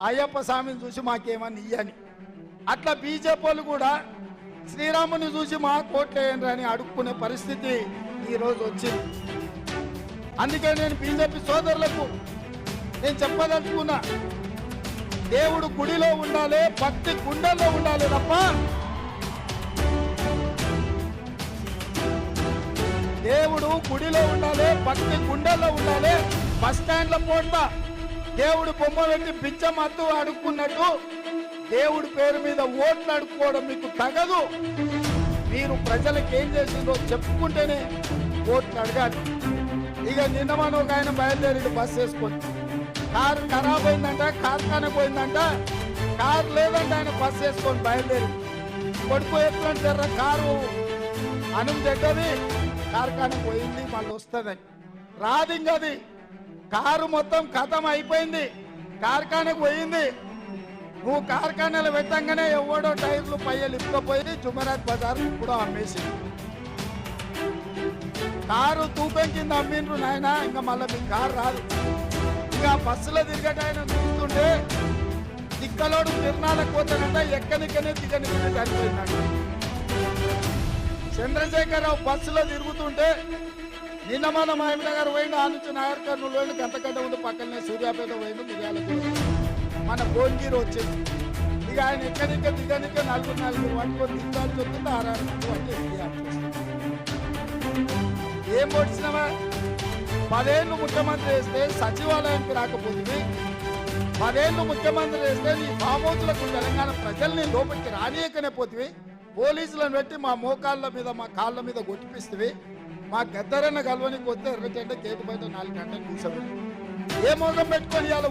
అయ్యప్ప స్వామిని చూసి మాకేమని ఇయ్యని. అట్లా బీజేపీ వాళ్ళు కూడా శ్రీరాముని చూసి మా కోట్లేయండి అని అడుక్కునే పరిస్థితి ఈరోజు వచ్చింది. అందుకే నేను బీజేపీ సోదరులకు నేను చెప్పదలుచుకున్నా దేవుడు గుడిలో ఉండాలి భక్తి గుండెల్లో ఉండాలి తప్ప దేవుడు గుడిలో ఉండాలి భక్తి గుండెల్లో ఉండాలి బస్ స్టాండ్లో పోట దేవుడు బొమ్మ పెట్టి అడుక్కున్నట్టు దేవుడి పేరు మీద ఓట్లు అడుక్కోవడం మీకు తగదు. మీరు ప్రజలకు ఏం చేసిందో చెప్పుకుంటేనే ఓట్లు అడగాలి. ఇక నిన్న మనం ఒక ఆయన బయలుదేరి బస్సు వేసుకొని. కారు ఖరాబ్ అయిందంట కార్ఖానా పోయిందంట. కారు లేదంటే ఆయన బస్ వేసుకొని బయలుదేరి కొడుకు ఎట్లంటారా కారు అనం దగ్గది కార్ఖానా పోయింది మళ్ళీ వస్తుందని. రాదు ఇంకది. కారు మొత్తం కథం అయిపోయింది. కార్ఖానకు పోయింది. నువ్వు కార్ఖానాలు పెట్టంగానే ఎవడో టైర్లు పయ్యలు ఇప్పుకపోయి జుమరాజ్ బజార్ కూడా అమ్మేసి కారు తూకం కింద అమ్మిండ్రు నాయన ఇంకా మళ్ళీ మీ కారు రాదు. ఇక బస్సులో తిరిగటాయన చూస్తుంటే దిక్కలోడు తిరణాలకు పోతానంట ఎక్కనికనే దిగనికనే చనిపోయిందంట చంద్రశేఖరరావు బస్సులో తిరుగుతుంటే నిన్న మన మహిళ గారు పోయిండు ఆ నుంచి నాగర్ కర్నూలు పోయిండు గంటకంట ముందు పక్కనే సూర్యాపేట పోయిండు మిర్యాల మన భువనగిరి వచ్చింది ఇక ఆయన ఎక్కడిక దిగనిక నలుగురు నలుగురు పట్టుకొని దిగాల్సి వస్తుంది ఆరారు మంది ఏం పొడిచినవా? పదేళ్ళు ముఖ్యమంత్రి వేస్తే సచివాలయానికి రాకపోతుంది. పదేళ్ళు ముఖ్యమంత్రి వేస్తే నీ బామోతులకు తెలంగాణ ప్రజల్ని లోపలికి రానియకనే పోతివి పోలీసులను పెట్టి మా మోకాళ్ళ మీద మా కాళ్ళ మీద గొట్టిపిస్తుంది మా గద్దరన్న కలవనికి వస్తే ఎర్రటెండ గేటు బయట నాలుగు గంటలు కూర్చోబెట్టి. ఏ మోగం పెట్టుకొని ఇవాళ